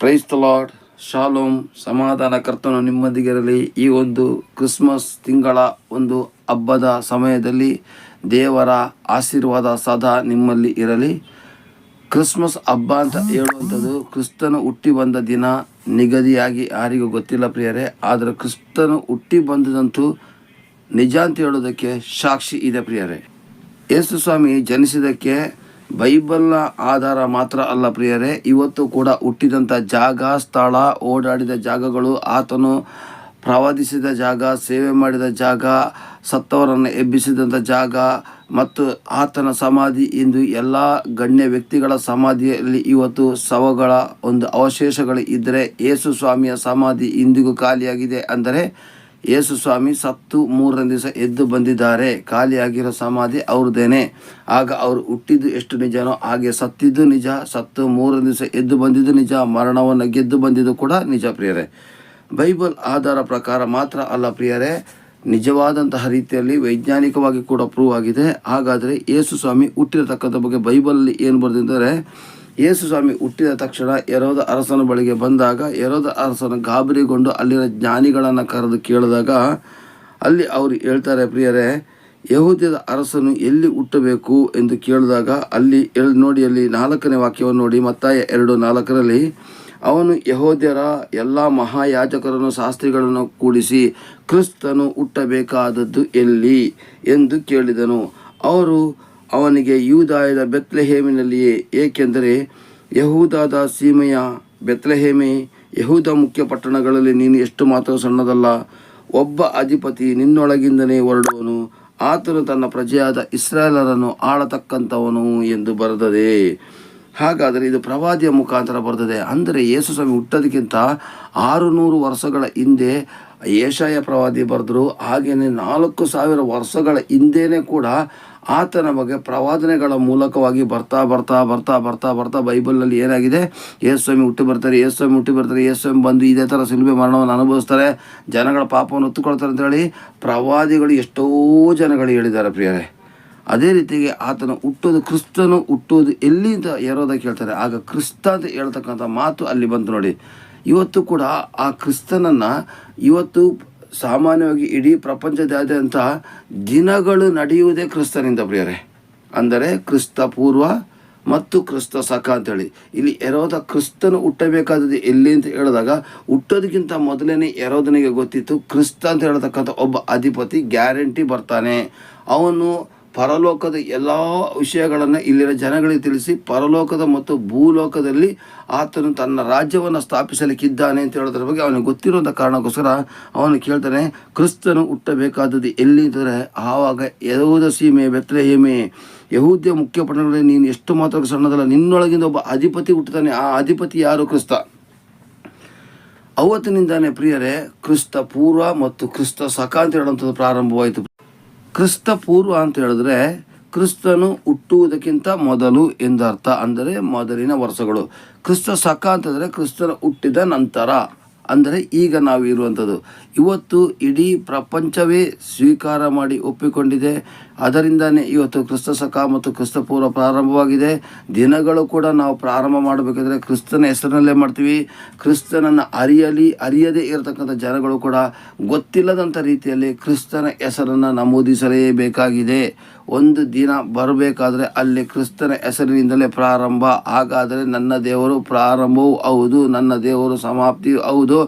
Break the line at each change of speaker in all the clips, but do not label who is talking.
Price the lord shalom ಸಮಾಧಾನ ಕರ್ತನು ನಿಮ್ಮದಿಗಿರಲಿ. ಈ ಒಂದು ಕ್ರಿಸ್ಮಸ್ ತಿಂಗಳ ಒಂದು ಹಬ್ಬದ ಸಮಯದಲ್ಲಿ ದೇವರ ಆಶೀರ್ವಾದ ಸದಾ ನಿಮ್ಮಲ್ಲಿ ಇರಲಿ. ಕ್ರಿಸ್ಮಸ್ ಹಬ್ಬ ಅಂತ ಹೇಳುವಂಥದ್ದು ಕ್ರಿಸ್ತನು ಹುಟ್ಟಿ ಬಂದ ದಿನ ನಿಗದಿಯಾಗಿ ಯಾರಿಗೂ ಗೊತ್ತಿಲ್ಲ ಪ್ರಿಯರೇ. ಆದರೆ ಕ್ರಿಸ್ತನು ಹುಟ್ಟಿ ಬಂದದಂತೂ ನಿಜ ಅಂತ ಹೇಳೋದಕ್ಕೆ ಸಾಕ್ಷಿ ಇದೆ ಪ್ರಿಯರೇ. ಯೇಸು ಸ್ವಾಮಿ ಜನಿಸಿದಕ್ಕೆ ಬೈಬಲ್ನ ಆಧಾರ ಮಾತ್ರ ಅಲ್ಲ ಪ್ರಿಯರೇ, ಇವತ್ತು ಕೂಡ ಹುಟ್ಟಿದಂಥ ಜಾಗ, ಸ್ಥಳ, ಓಡಾಡಿದ ಜಾಗಗಳು, ಆತನು ಪ್ರವಾದಿಸಿದ ಜಾಗ, ಸೇವೆ ಮಾಡಿದ ಜಾಗ, ಸತ್ತವರನ್ನು ಎಬ್ಬಿಸಿದಂಥ ಜಾಗ ಮತ್ತು ಆತನ ಸಮಾಧಿ ಎಂದು ಎಲ್ಲ ಗಣ್ಯ ವ್ಯಕ್ತಿಗಳ ಸಮಾಧಿಯಲ್ಲಿ ಇವತ್ತು ಶವಗಳ ಒಂದು ಅವಶೇಷಗಳು ಇದ್ದರೆ ಯೇಸು ಸ್ವಾಮಿಯ ಸಮಾಧಿ ಇಂದಿಗೂ ಖಾಲಿಯಾಗಿದೆ ಅಂದರೆ ಯೇಸು ಸ್ವಾಮಿ ಸತ್ತು ಮೂರನೇ ದಿವಸ ಎದ್ದು ಬಂದಿದ್ದಾರೆ. ಖಾಲಿಯಾಗಿರೋ ಸಮಾಧಿ ಅವ್ರದ್ದೇನೆ. ಆಗ ಅವರು ಹುಟ್ಟಿದ್ದು ಎಷ್ಟು ನಿಜನೋ ಹಾಗೆ ಸತ್ತಿದ್ದು ನಿಜ, ಸತ್ತು ಮೂರನೇ ದಿವಸ ಎದ್ದು ಬಂದಿದ್ದು ನಿಜ, ಮರಣವನ್ನು ಗೆದ್ದು ಬಂದಿದ್ದು ಕೂಡ ನಿಜ ಪ್ರಿಯರೇ. ಬೈಬಲ್ ಆಧಾರ ಪ್ರಕಾರ ಮಾತ್ರ ಅಲ್ಲ ಪ್ರಿಯರೇ, ನಿಜವಾದಂತಹ ರೀತಿಯಲ್ಲಿ ವೈಜ್ಞಾನಿಕವಾಗಿ ಕೂಡ ಪ್ರೂವ್ ಆಗಿದೆ. ಹಾಗಾದರೆ ಯೇಸು ಸ್ವಾಮಿ ಹುಟ್ಟಿರತಕ್ಕಂಥ ಬಗ್ಗೆ ಬೈಬಲಲ್ಲಿ ಏನು ಬರೆದಿದ್ದಾರೆ? ಯೇಸು ಸ್ವಾಮಿ ಹುಟ್ಟಿದ ತಕ್ಷಣ ಯರೋದ ಅರಸನ ಬಳಿಗೆ ಬಂದಾಗ ಯರೋದ ಅರಸನ ಗಾಬರಿಗೊಂಡು ಅಲ್ಲಿನ ಜ್ಞಾನಿಗಳನ್ನು ಕರೆದು ಕೇಳಿದಾಗ ಅಲ್ಲಿ ಅವರು ಹೇಳ್ತಾರೆ, ಪ್ರಿಯರೇ, ಯಹೂದ್ಯದ ಅರಸನು ಎಲ್ಲಿ ಹುಟ್ಟಬೇಕು? ಎಂದು ಕೇಳಿದಾಗ ಅಲ್ಲಿ ನೋಡಿ, ಅಲ್ಲಿ ನಾಲ್ಕನೇ ವಾಕ್ಯವನ್ನು ನೋಡಿ, ಮತ್ತಾಯ ಎರಡು ನಾಲ್ಕರಲ್ಲಿ, ಅವನು ಯಹೋದ್ಯರ ಎಲ್ಲ ಮಹಾಯಾಜಕರನ್ನು, ಶಾಸ್ತ್ರಿಗಳನ್ನು ಕೂಡಿಸಿ ಕ್ರಿಸ್ತನು ಹುಟ್ಟಬೇಕಾದದ್ದು ಎಲ್ಲಿ? ಎಂದು ಕೇಳಿದನು. ಅವರು ಅವನಿಗೆ ಯೂದಾಯದ ಬೆತ್ಲೆಹೇಮಿನಲ್ಲಿಯೇ, ಏಕೆಂದರೆ ಯಹೂದಾದ ಸೀಮೆಯ ಬೆತ್ಲೆಹೇಮೆ ಯಹೂದ ಮುಖ್ಯ ಪಟ್ಟಣಗಳಲ್ಲಿ ನೀನು ಎಷ್ಟು ಮಾತ್ರ ಸಣ್ಣದಲ್ಲ, ಒಬ್ಬ ಅಧಿಪತಿ ನಿನ್ನೊಳಗಿಂದನೇ ಹೊರಡುವನು, ಆತನು ತನ್ನ ಪ್ರಜೆಯಾದ ಇಸ್ರಾಯೇಲರನ್ನು ಆಳತಕ್ಕಂಥವನು ಎಂದು ಬರೆದದೆ. ಹಾಗಾದರೆ ಇದು ಪ್ರವಾದಿಯ ಮುಖಾಂತರ ಬರ್ತದೆ ಅಂದರೆ ಯೇಸು ಸ್ವಾಮಿ ಹುಟ್ಟೋದಕ್ಕಿಂತ ಆರು ನೂರು ವರ್ಷಗಳ ಹಿಂದೆ ಏಷಾಯ ಪ್ರವಾದಿ ಬರೆದರು, ಹಾಗೆಯೇ ನಾಲ್ಕು ಸಾವಿರ ವರ್ಷಗಳ ಹಿಂದೆಯೇ ಕೂಡ ಆತನ ಬಗ್ಗೆ ಪ್ರವಾದನೆಗಳ ಮೂಲಕವಾಗಿ ಬರ್ತಾ ಬರ್ತಾ ಬರ್ತಾ ಬರ್ತಾ ಬರ್ತಾ ಬೈಬಲ್ನಲ್ಲಿ ಏನಾಗಿದೆ? ಯೇಸು ಸ್ವಾಮಿ ಹುಟ್ಟಿ ಬರ್ತಾರೆ, ಯೇಸು ಸ್ವಾಮಿ ಹುಟ್ಟಿ ಬರ್ತಾರೆ, ಯೇಸು ಸ್ವಾಮಿ ಬಂದು ಇದೇ ಥರ ಸಿಲುಬೆ ಮರಣವನ್ನು ಅನುಭವಿಸ್ತಾರೆ. ಜನಗಳ ಪಾಪವನ್ನು ಒತ್ತುಕೊಳ್ತಾರೆ ಅಂತೇಳಿ ಪ್ರವಾದಿಗಳು ಎಷ್ಟೋ ಜನಗಳು ಹೇಳಿದ್ದಾರೆ ಪ್ರಿಯರೇ. ಅದೇ ರೀತಿಗೆ ಆತನ ಹುಟ್ಟೋದು ಕ್ರಿಸ್ತನು ಹುಟ್ಟೋದು ಎಲ್ಲಿಂದ ಏರೋದ ಕೇಳ್ತಾರೆ. ಆಗ ಕ್ರಿಸ್ತ ಅಂತ ಹೇಳ್ತಕ್ಕಂಥ ಮಾತು ಅಲ್ಲಿ ಬಂತು ನೋಡಿ. ಇವತ್ತು ಕೂಡ ಆ ಕ್ರಿಸ್ತನನ್ನು ಇವತ್ತು ಸಾಮಾನ್ಯವಾಗಿ ಇಡೀ ಪ್ರಪಂಚದಾದ್ಯಂತ ದಿನಗಳು ನಡೆಯುವುದೇ ಕ್ರಿಸ್ತನಿಂದ ಪ್ರಿಯರೇ. ಅಂದರೆ ಕ್ರಿಸ್ತ ಪೂರ್ವ ಮತ್ತು ಕ್ರಿಸ್ತ ಸಖ ಅಂತೇಳಿ. ಇಲ್ಲಿ ಎರೋದ ಕ್ರಿಸ್ತನು ಹುಟ್ಟಬೇಕಾದದ್ದು ಎಲ್ಲಿ ಅಂತ ಹೇಳಿದಾಗ ಹುಟ್ಟೋದಕ್ಕಿಂತ ಮೊದಲೇ ಎರೋದನಿಗೆ ಗೊತ್ತಿತ್ತು ಕ್ರಿಸ್ತ ಅಂತ ಹೇಳ್ತಕ್ಕಂಥ ಒಬ್ಬ ಅಧಿಪತಿ ಗ್ಯಾರಂಟಿ ಬರ್ತಾನೆ. ಅವನು ಪರಲೋಕದ ಎಲ್ಲ ವಿಷಯಗಳನ್ನು ಇಲ್ಲಿನ ಜನಗಳಿಗೆ ತಿಳಿಸಿ ಪರಲೋಕದ ಮತ್ತು ಭೂಲೋಕದಲ್ಲಿ ಆತನು ತನ್ನ ರಾಜ್ಯವನ್ನು ಸ್ಥಾಪಿಸಲಿಕ್ಕಿದ್ದಾನೆ ಅಂತ ಹೇಳೋದ್ರ ಬಗ್ಗೆ ಅವನಿಗೆ ಗೊತ್ತಿರುವಂಥ ಕಾರಣಕ್ಕೋಸ್ಕರ ಅವನು ಕೇಳ್ತಾನೆ, ಕ್ರಿಸ್ತನು ಹುಟ್ಟಬೇಕಾದದ್ದು ಎಲ್ಲಿ? ಅಂತಂದರೆ ಆವಾಗ ಯಹೂದ ಸೀಮೆ ಬೆತ್ಲೆಹೇಮೆ, ಯಹೂದ್ಯ ಮುಖ್ಯ ಪಟ್ಟಣಗಳಲ್ಲಿ ನೀನು ಎಷ್ಟು ಮಾತ್ರ ಸಣ್ಣದಲ್ಲ, ನಿನ್ನೊಳಗಿಂದ ಒಬ್ಬ ಅಧಿಪತಿ ಹುಟ್ಟುತ್ತಾನೆ, ಆ ಅಧಿಪತಿ ಯಾರು? ಕ್ರಿಸ್ತ. ಅವತ್ತಿನಿಂದಾನೆ ಪ್ರಿಯರೇ, ಕ್ರಿಸ್ತ ಪೂರ್ವ ಮತ್ತು ಕ್ರಿಸ್ತ ಸಕಾಂತ ಹೇಳುವಂಥದ್ದು ಪ್ರಾರಂಭವಾಯಿತು. ಕ್ರಿಸ್ತ ಪೂರ್ವ ಅಂತ ಹೇಳಿದ್ರೆ ಕ್ರಿಸ್ತನು ಹುಟ್ಟುವುದಕ್ಕಿಂತ ಮೊದಲು ಎಂದರ್ಥ ಅಂದರೆ ಮೊದಲಿನ ವರ್ಷಗಳು. ಕ್ರಿಸ್ತ ಸಕ ಅಂತಂದರೆ ಕ್ರಿಸ್ತನ ಹುಟ್ಟಿದ ನಂತರ. ಅಂದರೆ ಈಗ ನಾವು ಇರುವಂಥದ್ದು. ಇವತ್ತು ಇಡೀ ಪ್ರಪಂಚವೇ ಸ್ವೀಕಾರ ಮಾಡಿ ಒಪ್ಪಿಕೊಂಡಿದೆ. ಅದರಿಂದನೇ ಇವತ್ತು ಕ್ರಿಸ್ತ ಸಖ ಮತ್ತು ಕ್ರಿಸ್ತ ಪೂರ್ವ ಪ್ರಾರಂಭವಾಗಿದೆ. ದಿನಗಳು ಕೂಡ ನಾವು ಪ್ರಾರಂಭ ಮಾಡಬೇಕಾದ್ರೆ ಕ್ರಿಸ್ತನ ಹೆಸರಿನಲ್ಲೇ ಮಾಡ್ತೀವಿ. ಕ್ರಿಸ್ತನನ್ನು ಅರಿಯಲಿ, ಅರಿಯದೇ ಇರತಕ್ಕಂಥ ಜನಗಳು ಕೂಡ ಗೊತ್ತಿಲ್ಲದಂಥ ರೀತಿಯಲ್ಲಿ ಕ್ರಿಸ್ತನ ಹೆಸರನ್ನು ನಮೂದಿಸಲೇಬೇಕಾಗಿದೆ. ಒಂದು ದಿನ ಬರಬೇಕಾದ್ರೆ ಅಲ್ಲಿ ಕ್ರಿಸ್ತನ ಹೆಸರಿನಿಂದಲೇ ಪ್ರಾರಂಭ. ಹಾಗಾದರೆ ನನ್ನ ದೇವರು ಪ್ರಾರಂಭವೂ ಹೌದು, ನನ್ನ ದೇವರು ಸಮಾಪ್ತಿಯೂ ಹೌದು,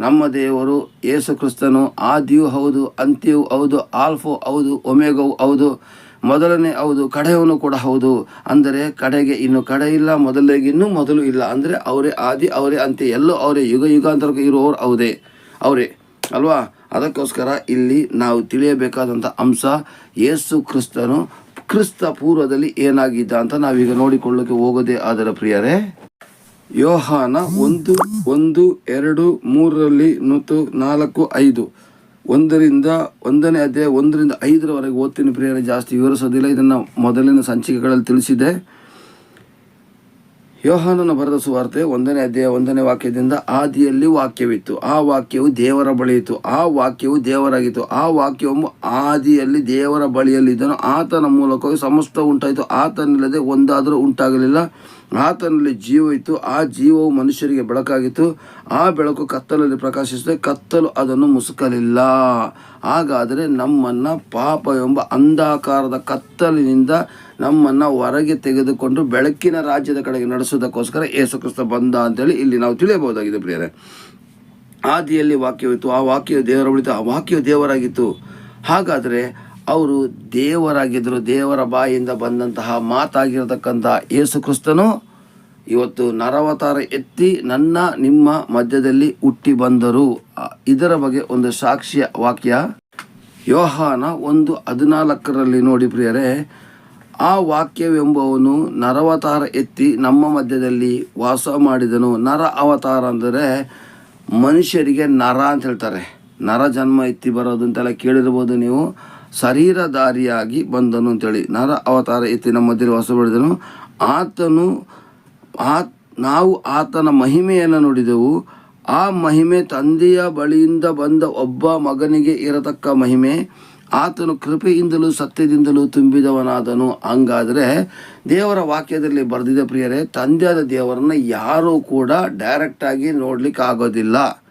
ನಮ್ಮ ದೇವರು ಯೇಸು ಕ್ರಿಸ್ತನು ಆದಿಯೂ ಹೌದು ಅಂತ್ಯವೂ ಹೌದು, ಆಲ್ಫೋ ಹೌದು ಒಮೆಗೋ ಹೌದು, ಮೊದಲನೇ ಹೌದು, ಕಡೆಯವನು ಕೂಡ ಹೌದು. ಅಂದರೆ ಕಡೆಗೆ ಇನ್ನು ಕಡೆ ಇಲ್ಲ, ಮೊದಲಿಗೆ ಇನ್ನೂ ಮೊದಲು ಇಲ್ಲ. ಅಂದರೆ ಅವರೇ ಆದಿ, ಅವರೇ ಅಂತ್ಯ, ಎಲ್ಲೋ ಅವರೇ ಯುಗ, ಯುಗಾಂತರಕ್ಕೆ ಇರುವವರು ಹೌದೇ, ಅವರೇ, ಅಲ್ವಾ? ಅದಕ್ಕೋಸ್ಕರ ಇಲ್ಲಿ ನಾವು ತಿಳಿಯಬೇಕಾದಂಥ ಅಂಶ ಯೇಸು ಕ್ರಿಸ್ತನು ಕ್ರಿಸ್ತ ಪೂರ್ವದಲ್ಲಿ ಏನಾಗಿದ್ದ ಅಂತ ನಾವೀಗ ನೋಡಿಕೊಳ್ಳೋಕೆ ಹೋಗೋದೇ ಆದರೆ ಪ್ರಿಯರೇ, ಯೋಹಾನ ಒಂದು ಒಂದು, ಎರಡು, ಮೂರರಲ್ಲಿ ನೂತು ನಾಲ್ಕು, ಐದು. ಒಂದರಿಂದ, ಒಂದನೇ ಅಧ್ಯಾಯ ಒಂದರಿಂದ ಐದರವರೆಗೆ ಓದ್ತೀನಿ ಪ್ರಿಯರೇ, ಜಾಸ್ತಿ ವಿವರಿಸೋದಿಲ್ಲ. ಇದನ್ನು ಮೊದಲಿನ ಸಂಚಿಕೆಗಳಲ್ಲಿ ತಿಳಿಸಿದೆ ಯೋಹಾನನ ಬರೆದ ಸುವಾರ್ತೆ ಒಂದನೇ ಅಧ್ಯಾಯ ಒಂದನೇ ವಾಕ್ಯದಿಂದ ಆದಿಯಲ್ಲಿ ವಾಕ್ಯವಿತ್ತು. ಆ ವಾಕ್ಯವು ದೇವರ ಬಳಿಯಿತು. ಆ ವಾಕ್ಯವು ದೇವರಾಗಿತ್ತು. ಆ ವಾಕ್ಯವು ಆದಿಯಲ್ಲಿ ದೇವರ ಬಳಿಯಲ್ಲಿದ್ದನು. ಆತನ ಮೂಲಕವೂ ಸಮಸ್ತ ಉಂಟಾಯಿತು. ಆತನಿಲ್ಲದೆ ಒಂದಾದರೂ ಉಂಟಾಗಲಿಲ್ಲ. ಆತನಲ್ಲಿ ಜೀವ ಇತ್ತು. ಆ ಜೀವವು ಮನುಷ್ಯರಿಗೆ ಬೆಳಕಾಗಿತ್ತು. ಆ ಬೆಳಕು ಕತ್ತಲಲ್ಲಿ ಪ್ರಕಾಶಿಸಿದೆ. ಕತ್ತಲು ಅದನ್ನು ಮುಸುಕಲಿಲ್ಲ. ಹಾಗಾದರೆ ನಮ್ಮನ್ನು ಪಾಪ ಎಂಬ ಅಂಧಾಕಾರದ ಕತ್ತಲಿನಿಂದ ನಮ್ಮನ್ನು ಹೊರಗೆ ತೆಗೆದುಕೊಂಡು ಬೆಳಕಿನ ರಾಜ್ಯದ ಕಡೆಗೆ ನಡೆಸೋದಕ್ಕೋಸ್ಕರ ಯೇಸು ಕ್ರಿಸ್ತ ಬಂದ ಅಂತೇಳಿ ಇಲ್ಲಿ ನಾವು ತಿಳಿಯಬಹುದಾಗಿದೆ ಪ್ರಿಯರೇ. ಆದಿಯಲ್ಲಿ ವಾಕ್ಯವಿತ್ತು. ಆ ವಾಕ್ಯ ದೇವರ ಉಳಿತು ಆ ವಾಕ್ಯ ದೇವರಾಗಿತ್ತು. ಹಾಗಾದರೆ ಅವರು ದೇವರಾಗಿದ್ದರು, ದೇವರ ಬಾಯಿಯಿಂದ ಬಂದಂತಹ ಮಾತಾಗಿರತಕ್ಕಂಥ ಯೇಸು ಕ್ರಿಸ್ತನು ಇವತ್ತು ನರವತಾರ ಎತ್ತಿ ನನ್ನ, ನಿಮ್ಮ ಮಧ್ಯದಲ್ಲಿ ಹುಟ್ಟಿ ಬಂದರು. ಇದರ ಬಗ್ಗೆ ಒಂದು ಸಾಕ್ಷಿಯ ವಾಕ್ಯ. ಯೋಹಾನ ಒಂದು ಹದಿನಾಲ್ಕರಲ್ಲಿ ನೋಡಿ ಪ್ರಿಯರೇ, ಆ ವಾಕ್ಯವೆಂಬವನು ನರವತಾರ ಎತ್ತಿ ನಮ್ಮ ಮಧ್ಯದಲ್ಲಿ ವಾಸ ಮಾಡಿದನು. ನರ ಅವತಾರ ಅಂದರೆ ಮನುಷ್ಯರಿಗೆ ನರ ಅಂತ ಹೇಳ್ತಾರೆ. ನರ ಜನ್ಮ ಎತ್ತಿ ಬರೋದು ಅಂತೆಲ್ಲ ಕೇಳಿರ್ಬೋದು ನೀವು. ಶರೀರಧಾರಿಯಾಗಿ ಬಂದನು ಅಂತೇಳಿ. ನರ ಅವತಾರ ಎತ್ತಿ ನಮ್ಮ ಮಧ್ಯದಲ್ಲಿ ವಾಸ ಮಾಡಿದನು. ಆತನು ಆ, ನಾವು ಆತನ ಮಹಿಮೆಯನ್ನು ನೋಡಿದೆವು. ಆ ಮಹಿಮೆ ತಂದೆಯ ಬಳಿಯಿಂದ ಬಂದ ಒಬ್ಬ ಮಗನಿಗೆ ಇರತಕ್ಕ ಮಹಿಮೆ. ಆತನು ಕೃಪೆಯಿಂದಲೂ ಸತ್ಯದಿಂದಲೂ ತುಂಬಿದವನಾದನು. ಹಂಗಾದರೆ ದೇವರ ವಾಕ್ಯದಲ್ಲಿ ಬರೆದಿದೆ ಪ್ರಿಯರೇ, ತಂದೆಯಾದ ದೇವರನ್ನು ಯಾರೂ ಕೂಡ ಡೈರೆಕ್ಟಾಗಿ ನೋಡ್ಲಿಕ್ಕೆ ಆಗೋದಿಲ್ಲ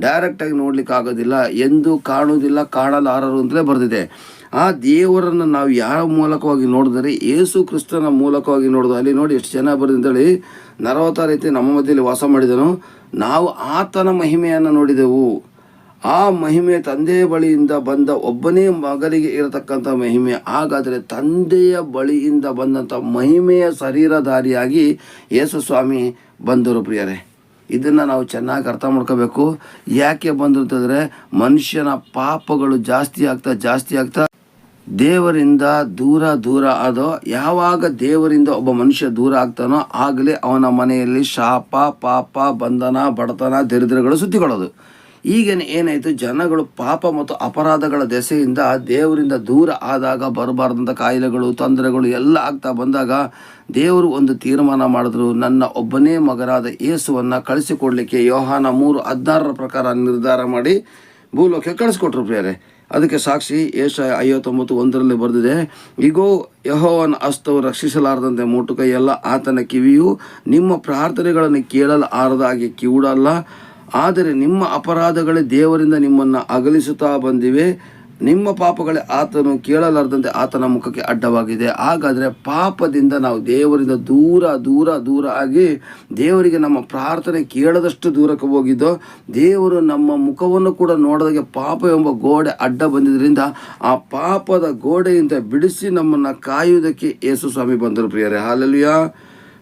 ಡೈರೆಕ್ಟಾಗಿ ನೋಡ್ಲಿಕ್ಕೆ ಆಗೋದಿಲ್ಲ. ಎಂದು ಕಾಣುವುದಿಲ್ಲ, ಕಾಣಲಾರರು ಅಂತಲೇ ಬರೆದಿದೆ. ಆ ದೇವರನ್ನು ನಾವು ಯಾರ ಮೂಲಕವಾಗಿ ನೋಡಿದರೆ, ಏಸು ಕ್ರಿಸ್ತನ ಮೂಲಕವಾಗಿ ನೋಡಿದ ಅಲ್ಲಿ ನೋಡಿ ಎಷ್ಟು ಜನ ಬರೆದಿಂದೇಳಿ ನರವತ್ತಾರು ರೀತಿ ನಮ್ಮ ಮಧ್ಯದಲ್ಲಿ ವಾಸ ಮಾಡಿದನು. ನಾವು ಆತನ ಮಹಿಮೆಯನ್ನು ನೋಡಿದೆವು. ಆ ಮಹಿಮೆ ತಂದೆಯ ಬಳಿಯಿಂದ ಬಂದ ಒಬ್ಬನೇ ಮಗನಿಗೆ ಇರತಕ್ಕಂಥ ಮಹಿಮೆ. ಹಾಗಾದರೆ ತಂದೆಯ ಬಳಿಯಿಂದ ಬಂದಂಥ ಮಹಿಮೆಯ ಶರೀರಧಾರಿಯಾಗಿ ಯೇಸು ಸ್ವಾಮಿ ಬಂದರು ಪ್ರಿಯರೇ. ಇದನ್ನು ನಾವು ಚೆನ್ನಾಗಿ ಅರ್ಥ ಮಾಡ್ಕೋಬೇಕು. ಯಾಕೆ ಬಂದು ಮನುಷ್ಯನ ಪಾಪಗಳು ಜಾಸ್ತಿ ಆಗ್ತಾ ಜಾಸ್ತಿ ಆಗ್ತಾ, ದೇವರಿಂದ ದೂರ ದೂರ ಆದೋ, ಯಾವಾಗ ದೇವರಿಂದ ಒಬ್ಬ ಮನುಷ್ಯ ದೂರ ಆಗ್ತಾನೋ ಆಗಲೇ ಅವನ ಮನೆಯಲ್ಲಿ ಶಾಪ, ಪಾಪ, ಬಂಧನ, ಬಡತನ, ದರಿದ್ರಗಳು ಸುತ್ತಿಕೊಳ್ಳೋದು ಈಗೇನು ಏನಾಯಿತು? ಜನಗಳು ಪಾಪ ಮತ್ತು ಅಪರಾಧಗಳ ದೆಸೆಯಿಂದ ದೇವರಿಂದ ದೂರ ಆದಾಗ ಬರಬಾರ್ದಂಥ ಕಾಯಿಲೆಗಳು, ತೊಂದರೆಗಳು ಎಲ್ಲ ಆಗ್ತಾ ಬಂದಾಗ ದೇವರು ಒಂದು ತೀರ್ಮಾನ ಮಾಡಿದ್ರು. ನನ್ನ ಒಬ್ಬನೇ ಮಗನಾದ ಯೇಸುವನ್ನು ಕಳಿಸಿಕೊಡ್ಲಿಕ್ಕೆ ಯೋಹಾನ ಮೂರು ಹದಿನಾರರ ಪ್ರಕಾರ ನಿರ್ಧಾರ ಮಾಡಿ ಭೂಲೋಕಕ್ಕೆ ಕಳಿಸ್ಕೊಟ್ರು ಪ್ರಿಯರೇ. ಅದಕ್ಕೆ ಸಾಕ್ಷಿ ಏಷ ಐವತ್ತೊಂಬತ್ತು ಒಂದರಲ್ಲಿ ಬರೆದಿದೆ ಈಗೋ ಯಹೋವನ ಅಸ್ತವು ರಕ್ಷಿಸಲಾರದಂತೆ ಮೂಟು ಕೈಯಲ್ಲ ಆತನ ಕಿವಿಯು ನಿಮ್ಮ ಪ್ರಾರ್ಥನೆಗಳನ್ನು ಕೇಳಲು ಆರದಾಗಿ ಕಿವುಡಲ್ಲ. ಆದರೆ ನಿಮ್ಮ ಅಪರಾಧಗಳೇ ದೇವರಿಂದ ನಿಮ್ಮನ್ನು ಅಗಲಿಸುತ್ತಾ ಬಂದಿವೆ. ನಿಮ್ಮ ಪಾಪಗಳೇ ಆತನು ಕೇಳಲಾರದಂತೆ ಆತನ ಮುಖಕ್ಕೆ ಅಡ್ಡವಾಗಿದೆ. ಹಾಗಾದರೆ ಪಾಪದಿಂದ ನಾವು ದೇವರಿಂದ ದೂರ ದೂರ ದೂರ ಆಗಿ ದೇವರಿಗೆ ನಮ್ಮ ಪ್ರಾರ್ಥನೆ ಕೇಳದಷ್ಟು ದೂರಕ್ಕೆ ಹೋಗಿದ್ದೋ, ದೇವರು ನಮ್ಮ ಮುಖವನ್ನು ಕೂಡ ನೋಡದಾಗೆ ಪಾಪ ಎಂಬ ಗೋಡೆ ಅಡ್ಡ ಬಂದಿದ್ದರಿಂದ ಆ ಪಾಪದ ಗೋಡೆಯಿಂದ ಬಿಡಿಸಿ ನಮ್ಮನ್ನು ಕಾಯುವುದಕ್ಕೆ ಯೇಸು ಸ್ವಾಮಿ ಬಂದರು ಪ್ರಿಯರೇ. ಹಾಲಲಿಯ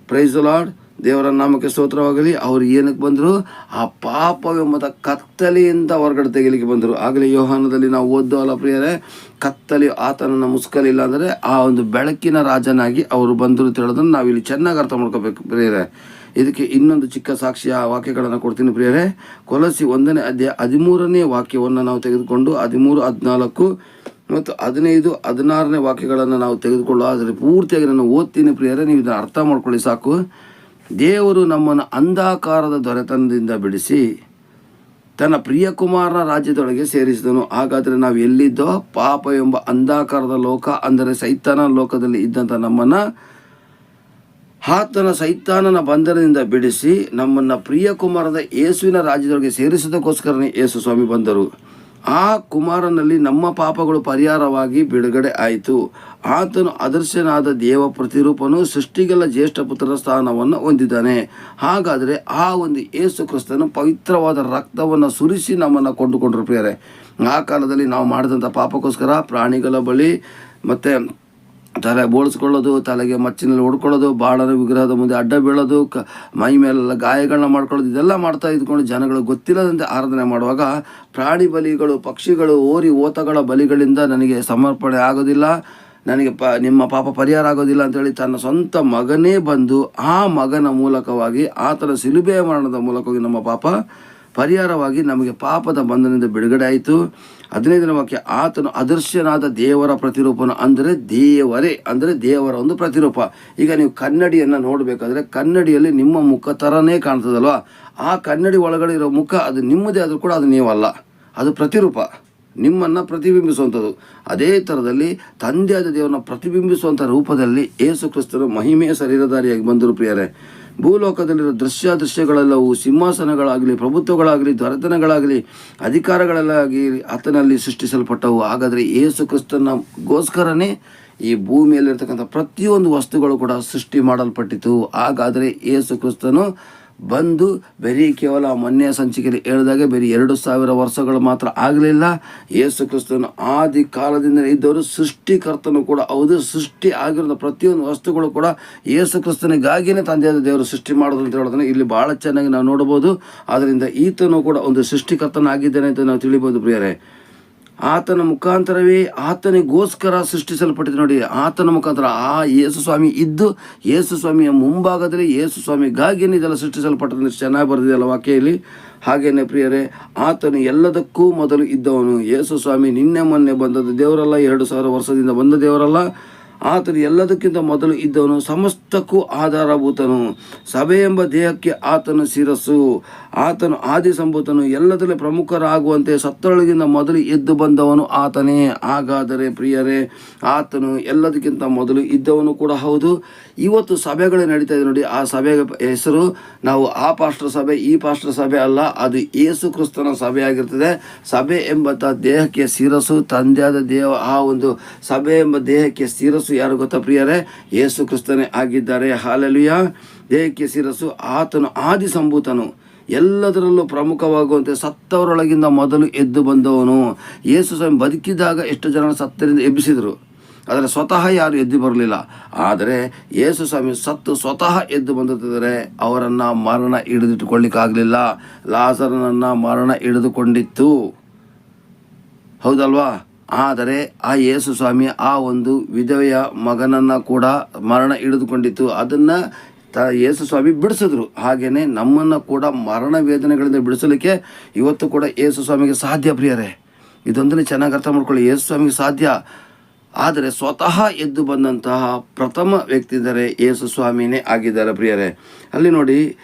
ಪ್ರೈಸ್ ಲಾರ್ಡ್ ದೇವರ ನಾಮಕ್ಕೆ ಸ್ತೋತ್ರವಾಗಲಿ. ಅವ್ರು ಏನಕ್ಕೆ ಬಂದರು? ಆ ಪಾಪವೆಂಬುದ ಕತ್ತಲೆಯಿಂದ ಹೊರಗಡೆ ತೆಗಿಲಿಕ್ಕೆ ಬಂದರು. ಆಗಲೇ ಯೋಹಾನದಲ್ಲಿ ನಾವು ಓದ್ದವಲ್ಲ ಪ್ರಿಯರೇ, ಕತ್ತಲೆ ಆತನನ್ನು ಮುಸ್ಕಲಿಲ್ಲ ಅಂದರೆ ಆ ಒಂದು ಬೆಳಕಿನ ರಾಜನಾಗಿ ಅವರು ಬಂದರು ಅಂತ ಹೇಳೋದನ್ನು ಇಲ್ಲಿ ಚೆನ್ನಾಗಿ ಅರ್ಥ ಮಾಡ್ಕೋಬೇಕು ಪ್ರಿಯರೇ. ಇದಕ್ಕೆ ಇನ್ನೊಂದು ಚಿಕ್ಕ ಸಾಕ್ಷಿಯ ವಾಕ್ಯಗಳನ್ನು ಕೊಡ್ತೀನಿ ಪ್ರಿಯರೇ. ಕೊಲಸಿ ಒಂದನೇ ಅಧ್ಯಾಯ ಹದಿಮೂರನೇ ವಾಕ್ಯವನ್ನು ನಾವು ತೆಗೆದುಕೊಂಡು ಹದಿಮೂರು, ಹದಿನಾಲ್ಕು ಮತ್ತು ಹದಿನೈದು, ಹದಿನಾರನೇ ವಾಕ್ಯಗಳನ್ನು ನಾವು ತೆಗೆದುಕೊಳ್ಳೋ ಆದರೆ ಪೂರ್ತಿಯಾಗಿ ನಾನು ಓದ್ತೀನಿ ಪ್ರಿಯರೇ. ನೀವು ಇದನ್ನು ಅರ್ಥ ಮಾಡ್ಕೊಳ್ಳಿ ಸಾಕು. ದೇವರು ನಮ್ಮನ್ನು ಅಂಧಾಕಾರದ ದೊರೆತನದಿಂದ ಬಿಡಿಸಿ ತನ್ನ ಪ್ರಿಯಕುಮಾರನ ರಾಜ್ಯದೊಳಗೆ ಸೇರಿಸಿದನು. ಹಾಗಾದರೆ ನಾವು ಎಲ್ಲಿದ್ದೋ ಪಾಪ ಎಂಬ ಅಂಧಾಕಾರದ ಲೋಕ, ಅಂದರೆ ಸೈತಾನ ಲೋಕದಲ್ಲಿ ಇದ್ದಂಥ ನಮ್ಮನ್ನು, ಆತನ ಸೈತಾನನ ಬಂಧನದಿಂದ ಬಿಡಿಸಿ ನಮ್ಮನ್ನು ಪ್ರಿಯಕುಮಾರದ ಯೇಸುವಿನ ರಾಜ್ಯದೊಳಗೆ ಸೇರಿಸೋದಕ್ಕೋಸ್ಕರನೇ ಯೇಸು ಸ್ವಾಮಿ ಬಂದರು. ಆ ಕುಮಾರನಲ್ಲಿ ನಮ್ಮ ಪಾಪಗಳು ಪರಿಹಾರವಾಗಿ ಬಿಡುಗಡೆ ಆಯಿತು. ಆತನು ಅದರ್ಶನಾದ ದೇವ ಪ್ರತಿರೂಪನು ಸೃಷ್ಟಿಗೆಲ್ಲ ಜ್ಯೇಷ್ಠ ಪುತ್ರರ ಸ್ಥಾನವನ್ನು ಹೊಂದಿದ್ದಾನೆ. ಹಾಗಾದರೆ ಆ ಒಂದು ಯೇಸು ಕ್ರಿಸ್ತನು ಪವಿತ್ರವಾದ ರಕ್ತವನ್ನು ಸುರಿಸಿ ನಮ್ಮನ್ನು ಕೊಂಡುಕೊಂಡ್ರು ಪ್ರಿಯರೇ. ಆ ಕಾಲದಲ್ಲಿ ನಾವು ಮಾಡಿದಂಥ ಪಾಪಕ್ಕೋಸ್ಕರ ಪ್ರಾಣಿಗಳ ಬಳಿ ಮತ್ತು ತಲೆ ಬೋಳಿಸ್ಕೊಳ್ಳೋದು, ತಲೆಗೆ ಮಚ್ಚಿನಲ್ಲಿ ಹೊಡ್ಕೊಳ್ಳೋದು, ಬಾಳರ ವಿಗ್ರಹದ ಮುಂದೆ ಅಡ್ಡ ಬೀಳೋದು, ಕ ಮೈ ಮೇಲೆಲ್ಲ ಗಾಯಗಳನ್ನ ಮಾಡ್ಕೊಳ್ಳೋದು, ಇದೆಲ್ಲ ಮಾಡ್ತಾ ಇದ್ಕೊಂಡು ಜನಗಳು ಗೊತ್ತಿಲ್ಲದಂತೆ ಆರಾಧನೆ ಮಾಡುವಾಗ ಪ್ರಾಣಿ ಬಲಿಗಳು, ಪಕ್ಷಿಗಳು, ಓರಿ ಓತಗಳ ಬಲಿಗಳಿಂದ ನನಗೆ ಸಮರ್ಪಣೆ ಆಗೋದಿಲ್ಲ. ನನಗೆ ಪ, ನಿಮ್ಮ ಪಾಪ ಪರಿಹಾರ ಆಗೋದಿಲ್ಲ ಅಂತೇಳಿ ತನ್ನ ಸ್ವಂತ ಮಗನೇ ಬಂದು ಆ ಮಗನ ಮೂಲಕವಾಗಿ, ಆತನ ಸಿಲುಬೆಯ ಮರಣದ ಮೂಲಕವಾಗಿ ನಮ್ಮ ಪಾಪ ಪರಿಹಾರವಾಗಿ ನಮಗೆ ಪಾಪದ ಬಂಧನದಿಂದ ಬಿಡುಗಡೆ ಆಯಿತು. ಹದಿನೈದನೇ ವಾಕ್ಯ, ಆತನು ಅದರ್ಶ್ಯನಾದ ದೇವರ ಪ್ರತಿರೂಪನು ಅಂದರೆ ದೇವರೇ, ಅಂದರೆ ದೇವರ ಒಂದು ಪ್ರತಿರೂಪ. ಈಗ ನೀವು ಕನ್ನಡಿಯನ್ನು ನೋಡಬೇಕಾದ್ರೆ ಕನ್ನಡಿಯಲ್ಲಿ ನಿಮ್ಮ ಮುಖ ಥರನೇ ಕಾಣ್ತದಲ್ವ? ಆ ಕನ್ನಡಿ ಒಳಗಡೆ ಇರೋ ಮುಖ ಅದು ನಿಮ್ಮದೇ ಆದರೂ ಕೂಡ ಅದು ನೀವಲ್ಲ, ಅದು ಪ್ರತಿರೂಪ. ನಿಮ್ಮನ್ನು ಪ್ರತಿಬಿಂಬಿಸುವಂಥದ್ದು. ಅದೇ ಥರದಲ್ಲಿ ತಂದೆಯಾದ ದೇವರನ್ನು ಪ್ರತಿಬಿಂಬಿಸುವಂಥ ರೂಪದಲ್ಲಿ ಏಸು ಕ್ರಿಸ್ತನು ಮಹಿಮೆಯ ಶರೀರಧಾರಿಯಾಗಿ ಬಂದರು ಪ್ರಿಯರೇ. ಭೂಲೋಕದಲ್ಲಿರೋ ದೃಶ್ಯ ದೃಶ್ಯಗಳೆಲ್ಲವೂ ಸಿಂಹಾಸನಗಳಾಗಲಿ, ಪ್ರಭುತ್ವಗಳಾಗಲಿ ದೊರೆತನಗಳಾಗಲಿ ಅಧಿಕಾರಗಳಲ್ಲಾಗಿ ಆತನಲ್ಲಿ ಸೃಷ್ಟಿಸಲ್ಪಟ್ಟವು. ಹಾಗಾದರೆ ಏಸು ಕ್ರಿಸ್ತನಗೋಸ್ಕರನೇ ಈ ಭೂಮಿಯಲ್ಲಿರ್ತಕ್ಕಂಥ ಪ್ರತಿಯೊಂದು ವಸ್ತುಗಳು ಕೂಡ ಸೃಷ್ಟಿ ಮಾಡಲ್ಪಟ್ಟಿತು. ಹಾಗಾದರೆ ಏಸು ಕ್ರಿಸ್ತನು ಬಂದು ಬರೀ ಕೇವಲ ಮೊನ್ನೆ ಸಂಚಿಕೆಯಲ್ಲಿ ಹೇಳಿದಾಗ ಬರೀ ಎರಡು ಸಾವಿರ ವರ್ಷಗಳು ಮಾತ್ರ ಆಗಲಿಲ್ಲ. ಯೇಸು ಕ್ರಿಸ್ತನು ಆದಿ ಕಾಲದಿಂದ ಇದ್ದವರು, ಸೃಷ್ಟಿಕರ್ತನು ಕೂಡ ಹೌದು, ಸೃಷ್ಟಿ ಆಗಿರೋ ಪ್ರತಿಯೊಂದು ವಸ್ತುಗಳು ಕೂಡ ಯೇಸು ಕ್ರಿಸ್ತನಿಗಾಗಿಯೇ ತಂದೆಯಾದ ದೇವರು ಸೃಷ್ಟಿ ಮಾಡೋದು ಅಂತ ಹೇಳೋದನ್ನು ಇಲ್ಲಿ ಭಾಳ ಚೆನ್ನಾಗಿ ನಾವು ನೋಡ್ಬೋದು ಆದ್ದರಿಂದ ಈತನು ಕೂಡ ಒಂದು ಸೃಷ್ಟಿಕರ್ತನಾಗಿದ್ದಾನೆ ಅಂತ ನಾವು ತಿಳಿಬೋದು ಪ್ರಿಯರೇ. ಆತನ ಮುಖಾಂತರವೇ ಆತನಿಗೋಸ್ಕರ ಸೃಷ್ಟಿಸಲ್ಪಟ್ಟಿದೆ ನೋಡಿ, ಆತನ ಮುಖಾಂತರ ಆ ಯೇಸು ಸ್ವಾಮಿ ಇದ್ದು, ಯೇಸು ಸ್ವಾಮಿಯ ಮುಂಭಾಗದಲ್ಲಿ ಯೇಸು ಸ್ವಾಮಿಗಾಗಿಯೇ ಇದೆಲ್ಲ ಸೃಷ್ಟಿಸಲ್ಪಟ್ಟದ್ದು ಚೆನ್ನಾಗಿ ಬರೆದಿದೆಯಲ್ಲ ವಾಕ್ಯಲ್ಲಿ ಹಾಗೇನೆ ಪ್ರಿಯರೇ, ಆತನು ಎಲ್ಲದಕ್ಕೂ ಮೊದಲು ಇದ್ದವನು. ಯೇಸು ಸ್ವಾಮಿ ನಿನ್ನೆ ಮೊನ್ನೆ ಬಂದದ್ದು ದೇವರಲ್ಲ, ಎರಡು ಸಾವಿರ ವರ್ಷದಿಂದ ಬಂದ ದೇವರಲ್ಲ. ಆತನು ಎಲ್ಲದಕ್ಕಿಂತ ಮೊದಲು ಇದ್ದವನು, ಸಮಸ್ತಕ್ಕೂ ಆಧಾರಭೂತನು. ಸಭೆ ಎಂಬ ದೇಹಕ್ಕೆ ಆತನ ಶಿರಸ್ಸು. ಆತನು ಆದಿ ಸಂಭೂತನು ಎಲ್ಲದರಲ್ಲಿ ಪ್ರಮುಖರಾಗುವಂತೆ ಸತ್ತೊಳಗಿಂದ ಮೊದಲು ಎದ್ದು ಬಂದವನು ಆತನೇ. ಹಾಗಾದರೆ ಪ್ರಿಯರೇ, ಆತನು ಎಲ್ಲದಕ್ಕಿಂತ ಮೊದಲು ಇದ್ದವನು ಕೂಡ ಹೌದು. ಇವತ್ತು ಸಭೆಗಳು ನಡೀತಾ ಇದೆ ನೋಡಿ, ಆ ಸಭೆ ಹೆಸರು, ನಾವು ಆ ಪಾಷ್ಟ್ರ ಸಭೆ, ಈ ಪಾಸ್ಟರ್ ಸಭೆ ಅಲ್ಲ, ಅದು ಯೇಸು ಕ್ರಿಸ್ತನ ಸಭೆಯಾಗಿರ್ತದೆ ಸಭೆ ಎಂಬಂಥ ದೇಹಕ್ಕೆ ಶಿರಸ್ಸು, ತಂದೆಯಾದ ದೇಹ, ಆ ಒಂದು ಸಭೆ ಎಂಬ ದೇಹಕ್ಕೆ ಶಿರಸ್ಸು ಯಾರು ಗೊತ್ತಾ ಪ್ರಿಯರೇ? ಯೇಸು ಕ್ರಿಸ್ತನೇ ಆಗಿದ್ದಾರೆ. ಹಾಲೆಲುಯ. ದೇಹಕ್ಕೆ ಶಿರಸ್ಸು ಆತನು ಆದಿ ಸಂಭೂತನು ಎಲ್ಲದರಲ್ಲೂ ಪ್ರಮುಖವಾಗುವಂತೆ ಸತ್ತವರೊಳಗಿಂದ ಮೊದಲು ಎದ್ದು ಬಂದವನು. ಯೇಸು ಸ್ವಾಮಿ ಬದುಕಿದಾಗ ಎಷ್ಟು ಜನ ಸತ್ತರಿಂದ ಎಬ್ಬಿಸಿದರು? ಆದರೆ ಸ್ವತಃ ಯಾರು ಎದ್ದು ಬರಲಿಲ್ಲ. ಆದರೆ ಯೇಸು ಸ್ವಾಮಿ ಸತ್ತು ಸ್ವತಃ ಎದ್ದು ಬಂದಿದ್ದರೆ ಅವರನ್ನು ಮರಣ ಹಿಡಿದಿಟ್ಟುಕೊಳ್ಳಿಕ್ಕಾಗಲಿಲ್ಲ. ಲಾಸರನನ್ನು ಮರಣ ಹಿಡಿದುಕೊಂಡಿತ್ತು. ಹೌದಲ್ವಾ? ಆದರೆ ಆ ಯೇಸು ಸ್ವಾಮಿ ಆ ಒಂದು ವಿಧವೆಯ ಮಗನನ್ನು ಕೂಡ ಮರಣ ಹಿಡಿದುಕೊಂಡಿತ್ತು. ಅದನ್ನು ತ ಯೇಸು ಸ್ವಾಮಿ ಬಿಡಿಸಿದ್ರು. ಹಾಗೆಯೇ ನಮ್ಮನ್ನು ಕೂಡ ಮರಣ ವೇದನೆಗಳಿಂದ ಬಿಡಿಸಲಿಕ್ಕೆ ಇವತ್ತು ಕೂಡ ಯೇಸು ಸ್ವಾಮಿಗೆ ಸಾಧ್ಯ ಪ್ರಿಯರೇ. ಇದೊಂದನ್ನು ಚೆನ್ನಾಗಿ ಅರ್ಥ ಮಾಡ್ಕೊಳ್ಳಿ. ಯೇಸು ಸ್ವಾಮಿಗೆ ಸಾಧ್ಯ. ಆದರೆ ಸ್ವತಃ ಎದ್ದು ಬಂದಂತಹ ಪ್ರಥಮ ವ್ಯಕ್ತಿ ಇದ್ದಾರೆ ಯೇಸು ಸ್ವಾಮಿನೇ ಆಗಿದ್ದಾರೆ ಪ್ರಿಯರೇ. ಅಲ್ಲಿ ನೋಡಿ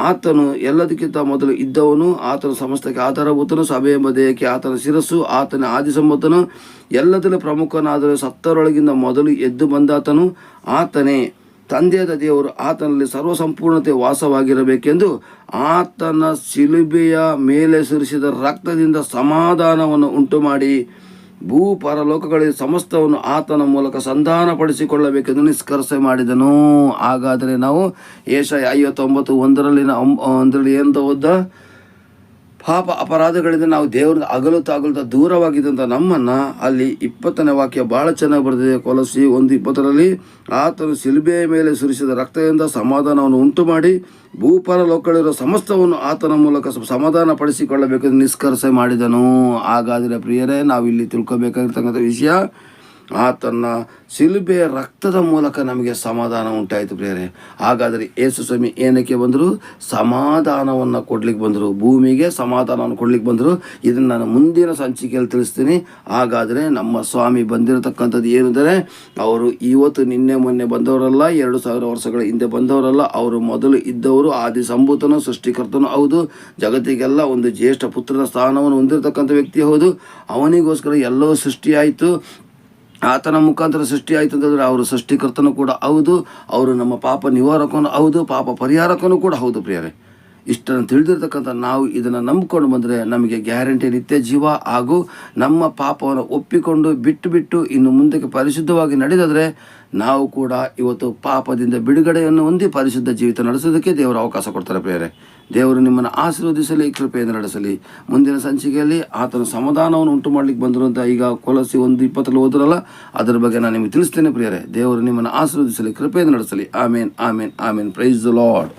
ಆತನು ಎಲ್ಲದಕ್ಕಿಂತ ಮೊದಲು ಇದ್ದವನು, ಆತನ ಸಮಸ್ತಕ್ಕೆ ಆಧಾರಭೂತನು ಎಂಬ ದೇಹಕ್ಕೆ ಆತನ ಶಿರಸ್ಸು, ಆತನ ಆದಿಸಂಬತನು ಎಲ್ಲದರಲ್ಲೂ ಪ್ರಮುಖನಾದರೂ ಸತ್ತರೊಳಗಿಂದ ಮೊದಲು ಎದ್ದು ಬಂದಾತನು. ಆತನೇ ತಂದೆಯಾದ ದೇವರು ಆತನಲ್ಲಿ ಸರ್ವಸಂಪೂರ್ಣತೆ ವಾಸವಾಗಿರಬೇಕೆಂದು ಆತನ ಶಿಲುಬೆಯ ಮೇಲೆ ಸುರಿಸಿದ ರಕ್ತದಿಂದ ಸಮಾಧಾನವನ್ನು ಉಂಟು ಮಾಡಿ ಭೂ ಪರಲೋಕಗಳಿಗೆ ಸಮಸ್ತವನ್ನು ಆತನ ಮೂಲಕ ಸಂಧಾನಪಡಿಸಿಕೊಳ್ಳಬೇಕೆಂದು ನಿಷ್ಕರ್ಷೆ ಮಾಡಿದನು. ಹಾಗಾದರೆ ನಾವು ಏಷ ಐವತ್ತೊಂಬತ್ತು ಒಂದರಲ್ಲಿ ಒಂದರಲ್ಲಿ ಎಂತ ಓದ ಪಾಪ ಅಪರಾಧಗಳಿಂದ ನಾವು ದೇವರಿಂದ ಅಗಲುತ್ತಾ ಅಗಲುತ್ತಾ ದೂರವಾಗಿದ್ದಂಥ ನಮ್ಮನ್ನು ಅಲ್ಲಿ ಇಪ್ಪತ್ತನೇ ವಾಕ್ಯ ಭಾಳ ಚೆನ್ನಾಗಿ ಬರೆದಿದೆ. ಕೊಲಸಿ ಒಂದು ಇಪ್ಪತ್ತರಲ್ಲಿ, ಆತನು ಶಿಲ್ಬೆಯ ಮೇಲೆ ಸುರಿಸಿದ ರಕ್ತದಿಂದ ಸಮಾಧಾನವನ್ನು ಉಂಟು ಮಾಡಿ ಭೂಪರ ಲೋಕಗಳಿರೋ ಸಮಸ್ತವನ್ನು ಆತನ ಮೂಲಕ ಸಮಾಧಾನ ಪಡಿಸಿಕೊಳ್ಳಬೇಕೆಂದು ನಿಷ್ಕರ್ಷೆ ಮಾಡಿದನು. ಹಾಗಾದರೆ ಪ್ರಿಯರೇ ನಾವು ಇಲ್ಲಿ ತಿಳ್ಕೊಬೇಕಾಗಿರ್ತಕ್ಕಂಥ ವಿಷಯ ಆತನ ಶಿಲುಬೆಯ ರಕ್ತದ ಮೂಲಕ ನಮಗೆ ಸಮಾಧಾನ ಉಂಟಾಯಿತು ಪ್ರಿಯರೇ. ಹಾಗಾದರೆ ಯೇಸು ಸ್ವಾಮಿ ಏನಕ್ಕೆ ಬಂದರು? ಸಮಾಧಾನವನ್ನು ಕೊಡ್ಲಿಕ್ಕೆ ಬಂದರು. ಭೂಮಿಗೆ ಸಮಾಧಾನವನ್ನು ಕೊಡ್ಲಿಕ್ಕೆ ಬಂದರು. ಇದನ್ನು ನಾನು ಮುಂದಿನ ಸಂಚಿಕೆಯಲ್ಲಿ ತಿಳಿಸ್ತೀನಿ. ಹಾಗಾದರೆ ನಮ್ಮ ಸ್ವಾಮಿ ಬಂದಿರತಕ್ಕಂಥದ್ದು ಏನೆಂದರೆ ಅವರು ಇವತ್ತು ನಿನ್ನೆ ಮೊನ್ನೆ ಬಂದವರಲ್ಲ, ಎರಡು ಸಾವಿರ ವರ್ಷಗಳ ಹಿಂದೆ ಬಂದವರಲ್ಲ, ಅವರು ಮೊದಲು ಇದ್ದವರು ಆದಿ ಸಂಭೂತನು ಸೃಷ್ಟಿಕರ್ತನು ಹೌದು. ಜಗತ್ತಿಗೆಲ್ಲ ಒಂದು ಜ್ಯೇಷ್ಠ ಪುತ್ರನ ಸ್ಥಾನವನ್ನು ಹೊಂದಿರತಕ್ಕಂಥ ವ್ಯಕ್ತಿ ಹೌದು. ಅವನಿಗೋಸ್ಕರ ಎಲ್ಲವೂ ಸೃಷ್ಟಿಯಾಯಿತು. ಆತನ ಮುಖಾಂತರ ಸೃಷ್ಟಿ ಆಯಿತು ಅಂತಂದರೆ ಅವರು ಸೃಷ್ಟಿಕರ್ತನೂ ಕೂಡ ಹೌದು. ಅವರು ನಮ್ಮ ಪಾಪ ನಿವಾರಕನೂ ಹೌದು, ಪಾಪ ಪರಿಹಾರಕನೂ ಕೂಡ ಹೌದು ಪ್ರಿಯರೇ. ಇಷ್ಟನ್ನು ತಿಳಿದಿರ್ತಕ್ಕಂಥ ನಾವು ಇದನ್ನು ನಂಬಿಕೊಂಡು ಬಂದರೆ ನಮಗೆ ಗ್ಯಾರಂಟಿ ನಿತ್ಯ ಜೀವ ಹಾಗೂ ನಮ್ಮ ಪಾಪವನ್ನು ಒಪ್ಪಿಕೊಂಡು ಬಿಟ್ಟು ಬಿಟ್ಟು ಇನ್ನು ಮುಂದಕ್ಕೆ ಪರಿಶುದ್ಧವಾಗಿ ನಡೆದಾದರೆ ನಾವು ಕೂಡ ಇವತ್ತು ಪಾಪದಿಂದ ಬಿಡುಗಡೆಯನ್ನು ಹೊಂದಿ ಪರಿಶುದ್ಧ ಜೀವಿತ ನಡೆಸೋದಕ್ಕೆ ದೇವರು ಅವಕಾಶ ಕೊಡ್ತಾರೆ ಪ್ರಿಯರೇ. ದೇವರು ನಿಮ್ಮನ್ನು ಆಶೀರ್ವದಿಸಲಿ, ಕೃಪೆಯಿಂದ ನಡೆಸಲಿ. ಮುಂದಿನ ಸಂಚಿಕೆಯಲ್ಲಿ ಆತನ ಸಮಾಧಾನವನ್ನು ಉಂಟು ಮಾಡಲಿಕ್ಕೆ ಬಂದಿರುವಂಥ ಈಗ ಕೊಲಸಿ ಒಂದು ಇಪ್ಪತ್ತರಲ್ಲಿ ಹೋದ್ರಲ್ಲ ಅದರ ಬಗ್ಗೆ ನಾನು ನಿಮಗೆ ತಿಳಿಸ್ತೇನೆ ಪ್ರಿಯರೇ. ದೇವರು ನಿಮ್ಮನ್ನು ಆಶೀರ್ವದಿಸಲಿ, ಕೃಪೆಯಿಂದ ನಡೆಸಲಿ. Amen amen amen. Praise the lord